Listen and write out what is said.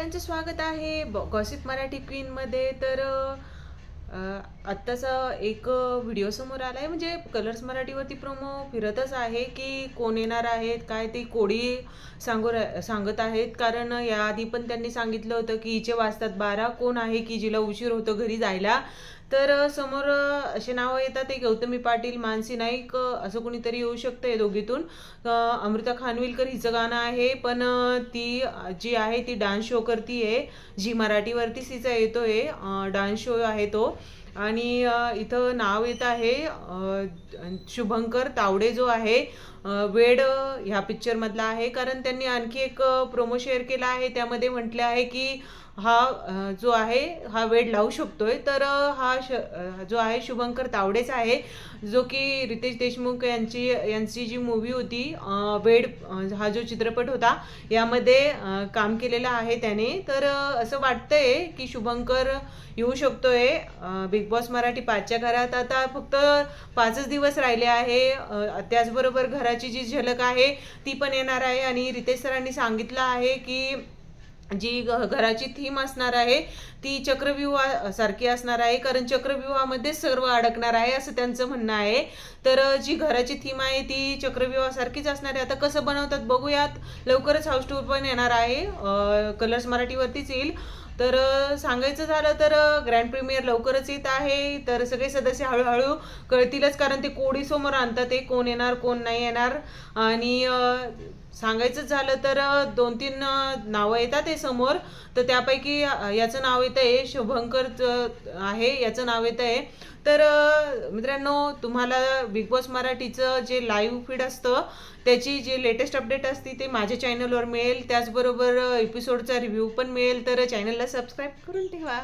सगळ्यांचं स्वागत आहे. गॉसिप मराठी क्वीनमध्ये तर आत्ताचा एक व्हिडिओ समोर आला आहे म्हणजे कलर्स मराठीवरती प्रोमो फिरतच आहे की कोण येणार आहेत काय ते कोडी सांगू सांगत आहेत. कारण याआधी पण त्यांनी सांगितलं होतं की हिचे वाजतात बारा कोण आहे की जिला उशीर होतो घरी जायला. तर समोर असे नावं येतात ते गौतमी पाटील मानसी नाईक असं कोणीतरी येऊ शकतं या दोघीतून अमृता खानविलकर हिचं गाणं आहे पण ती जी आहे ती डान्स शो करती आहे जी मराठीवरतीच येतो आहे डान्स शो आहे तो. आणि इथं नाव येत आहे शुभंकर तावडे जो आहे वेड ह्या पिक्चरमधला आहे. कारण त्यांनी आणखी एक प्रोमो शेअर केला आहे. त्यामध्ये म्हटलं आहे की हा जो आहे हा वेड लावू शकतोय. तर हा श जो आहे शुभंकर तावडेच आहे जो की रितेश देशमुख यांची यांची जी मूवी होती वेड हा जो चित्रपट होता यामध्ये काम केलेलं आहे त्याने. तर असं वाटतंय की शुभंकर येऊ शकतोय बिग बॉस मराठी पाचच्या घरात. आता फक्त पाचच दिवस राहिले आहे त्याचबरोबर घराची जी झलक आहे ती पण येणार आहे. आणि रितेश सरांनी सांगितलं आहे की जी घ- घराची थीम असणार आहे ती चक्रव्यूहा सारखी असणार आहे कारण चक्रव्यूहामध्ये सर्व अडकणार आहे असं त्यांचं म्हणणं आहे. तर जी घराची थीम आहे ती चक्रव्यूहासारखीच असणार आहे. आता कसं बनवतात बघूयात. लवकरच हाऊस टूर पण येणार आहे. कलर्स मराठीवरतीच येईल. तर सांगायचं झालं तर ग्रँड प्रीमियर लवकरच येत आहे. तर सगळे सदस्य हळूहळू कळतीलच कारण ते कोडी समोर आणतात. ते कोण येणार कोण नाही येणार. आणि सांगायचंच सांगायचं झालं तर दोन तीन नावं येतात ते समोर. तर त्यापैकी याचं नाव येतं आहे शुभंकर आहे. याचं नाव येतं आहे. तर मित्रांनो तुम्हाला बिग बॉस मराठीचं जे लाईव्ह फीड असतं त्याची जी लेटेस्ट अपडेट असते ते माझ्या चॅनलवर मिळेल. त्याचबरोबर एपिसोडचा रिव्ह्यू पण मिळेल. तर चॅनलला সাবস্ক্রাইব করুন ঠেওয়া